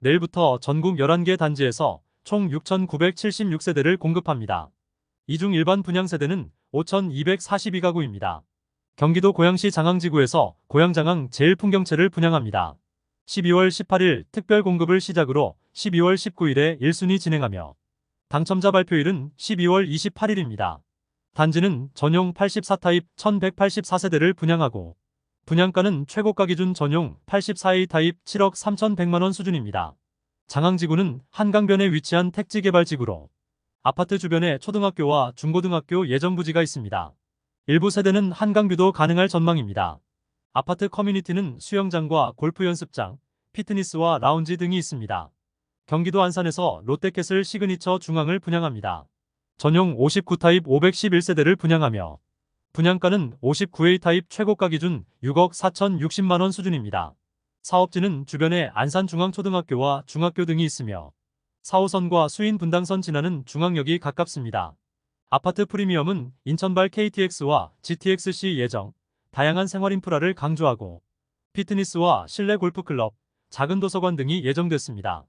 내일부터 전국 11개 단지에서 총 6,976세대를 공급합니다. 이 중 일반 분양 세대는 5,242가구입니다. 경기도 고양시 장항지구에서 고양장항 제일풍경채를 분양합니다. 12월 18일 특별 공급을 시작으로 12월 19일에 1순위 진행하며 당첨자 발표일은 12월 28일입니다. 단지는 전용 84타입 1184세대를 분양하고 분양가는 최고가 기준 전용 84A 타입 7억 3,100만원 수준입니다. 장항지구는 한강변에 위치한 택지개발지구로 아파트 주변에 초등학교와 중고등학교 예정 부지가 있습니다. 일부 세대는 한강뷰도 가능할 전망입니다. 아파트 커뮤니티는 수영장과 골프 연습장, 피트니스와 라운지 등이 있습니다. 경기도 안산에서 롯데캐슬 시그니처 중앙을 분양합니다. 전용 59타입 511세대를 분양하며 분양가는 59A 타입 최고가 기준 6억 4,060만원 수준입니다. 사업지는 주변에 안산중앙초등학교와 중학교 등이 있으며 4호선과 수인 분당선 지나는 중앙역이 가깝습니다. 아파트 프리미엄은 인천발 KTX와 GTX-C 예정, 다양한 생활 인프라를 강조하고 피트니스와 실내 골프클럽, 작은 도서관 등이 예정됐습니다.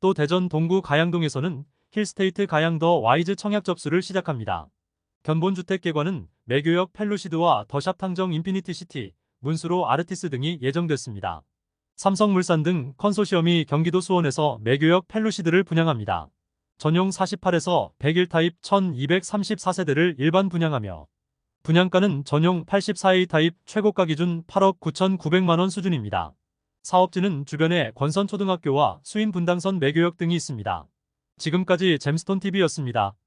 또 대전 동구 가양동에서는 힐스테이트 가양더 와이즈 청약 접수를 시작합니다. 견본주택 개관은 매교역 펠루시드와 더샵 탕정 인피니티 시티, 문수로 아르티스 등이 예정됐습니다. 삼성물산 등 컨소시엄이 경기도 수원에서 매교역 펠루시드를 분양합니다. 전용 48에서 101 타입 1234세대를 일반 분양하며 분양가는 전용 84A 타입 최고가 기준 8억 9,900만원 수준입니다. 사업지는 주변에 권선초등학교와 수인분당선 매교역 등이 있습니다. 지금까지 잼스톤TV였습니다.